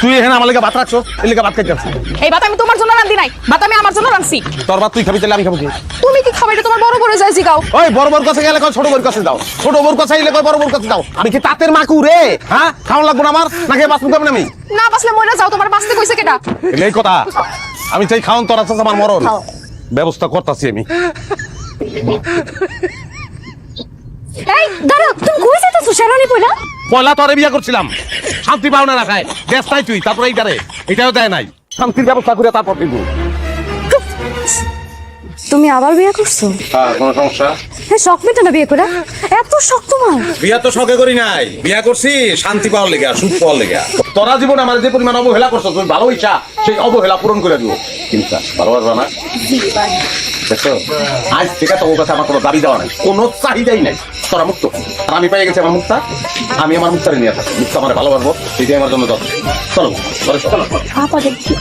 তুই এখানে আমার লেগে ভাত রাখছো এই লেগে ভাত খাইতে আসছি। এই ভাত আমি তোমার জন্য রান্ধি নাই ভাত আমি আমার জন্য রাঁধছি। তোর ভাত তুই খাবি তাহলে আমি খাব কি? তুমি কি খাবে? এটা তোমার বড় করে যায় জিগাও ওই বড় বড় কাছে গেলে কয় ছোট বড় কাছে যাও ছোট বড় কাছে গেলে কয় বড় বড় কাছে যাও আমি কি তাঁতের মাকু রে? হ্যাঁ? খাওয়ান লাগবো না আমার? নাকি বাঁচবো কেমন আমি? না বাসলে মরে যাও তোমার বাঁচতে কইছে কেটা এই কথা আমি চাই খাওয়ান তোর আছে আমার মরণ। ব্যবস্থা করতেছি আমি। এই দাঁড়াও তুমি কই যাইতাছো শেরানি পয়লা? পয়লা তরে বিয়া করছিলাম। শান্তি পাওনা না রাখায়। গ্যাস নাই তুই, তারপরে এইটারে এটাও দেয় নাই। শান্তির ব্যবস্থা করে তারপর দিব। তুমি আবার বিয়ে করছ? হ্যাঁ কোনো সমস্যা? হ্যাঁ শখ মেটে না বিয়ে করে? এত শখ তোমার। বিয়া তো শখে করি নাই। বিয়া করছি শান্তি পাওয়ার লেগে সুখ পাওয়ার লেগে। তোরা জীবন আমার যে পরিমাণ অবহেলা করছ তুমি ভালো ইচ্ছা সেই অবহেলা পূরণ করে দিব। চিন্তা ভালো পারবা না। দেখছ? আজ থেকে তোর কাছে আমার কোনো দাবি দেওয়া নাই কোনো চাহিদাই নাই। তোরা মুক্ত। আর আমি পেয়ে গেছি আমার মুক্তা। আমি আমার মুক্তারে নিয়ে থাকি মুক্তা আমার ভালো পারব সেটাই আমার জন্য দরকার চলো চলো চলো। আপা দেখি